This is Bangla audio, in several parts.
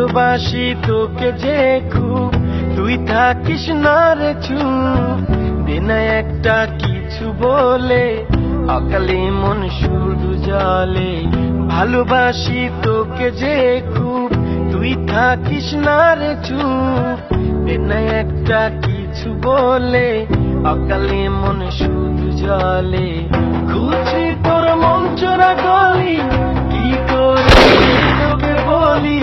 ভালোবাসি তোকে যে খুব, তুই থাকিস না রে চুপ। একটা কিছু বলে, অকালে মন শুধু জলে। ভালোবাসি তোকে যে খুব, তুই থাকিস না রে চুপ। একটা কিছু বলে, অকালে মন শুধু জলে। খুঁজি তোর মন চোরা গলি, কি করে বলি?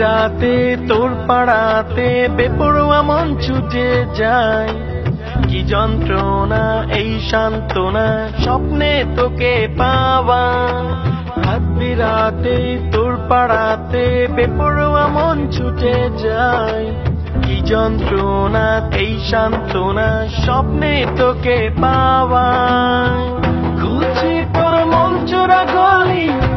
রাত, তোর পাড়াতে বেপরোয়া মন ছুটে যায়। কি যন্ত্রণা, এই সান্ত্বনা, স্বপ্নে তোকে পাওয়া। রাত বিরাতে তোর পাড়াতে বেপরোয়া মন ছুটে যায়। কি যন্ত্রণা, এই সান্ত্বনা, স্বপ্নে তোকে পাওয়া। খুঁজি তোর মন চোরা গলি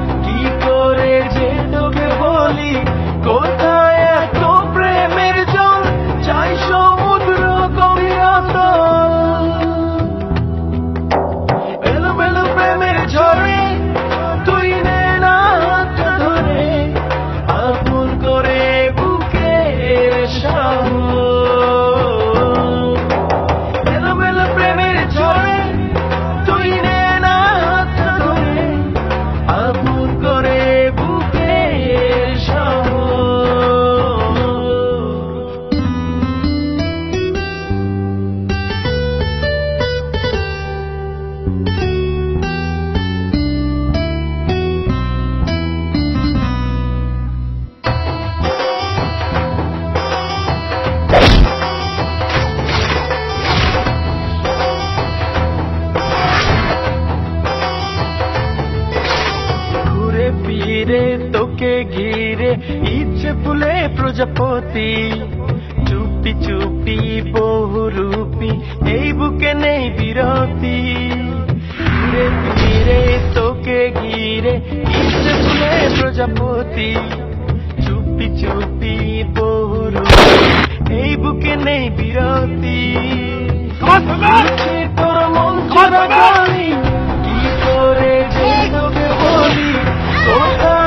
ফিরে তোকে ঘিরে ইচ্ছে ফুলে প্রজাপতি। চুপি চুপি বহুরূপী এই বুকে নেই বিরতি। ঘুরে ফিরে তোকে ঘিরে ইচ্ছে ফুলে প্রজাপতি। চুপি চুপি বহুরূপী এই বুকে নেই বিরতি। তোর মন 走了。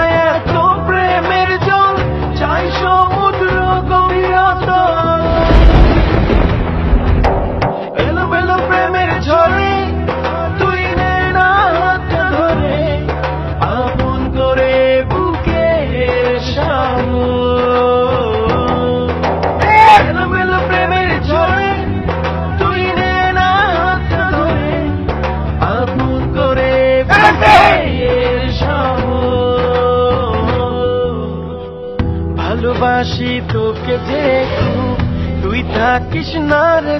ভালোবাসি তোকে যে খুব তুই থাকিস না রে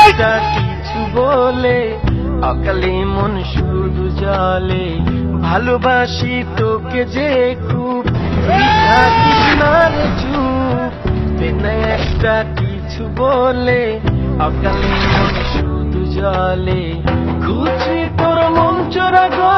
একটা কিছু বলে অকালে মন শুধু জলে। ভালোবাসি তোকে যে খুব তুই থাকিস না রে চুপ। একটা কিছু বলে অকালে মন শুধু জলে। খুঁজি তোর মন চোরা গো